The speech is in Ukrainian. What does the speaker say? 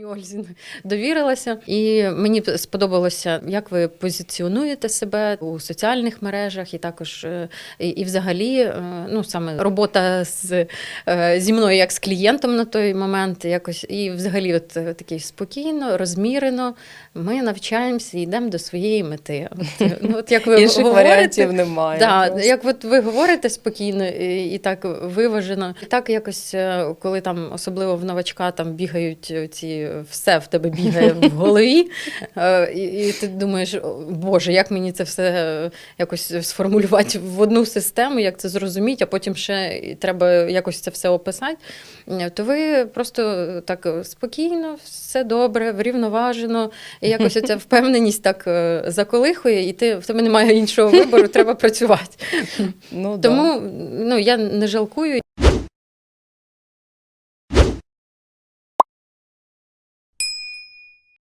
Пані Ользі довірилася, і мені сподобалося, як ви позиціонуєте себе у соціальних мережах, і також е, і, і взагалі, е, ну саме робота з е, зі мною як з клієнтом на той момент, якось і взагалі, от такий спокійно, розмірено. Ми навчаємося і йдемо до своєї мети. От, ну, от як ви Інших говорите, варіантів немає. Да, як от ви говорите спокійно і, і так виважено, і так якось, коли там особливо в новачка там бігають ці все в тебе бігає в голові, е, і, і ти думаєш, Боже, як мені це все е, якось сформулювати в одну систему, як це зрозуміти, а потім ще треба якось це все описати. Е, То ви просто так спокійно, все добре, врівноважено, і якось ця впевненість так заколихує, і ти в тебе немає іншого вибору, треба працювати. Ну, да. Тому ну я не жалкую.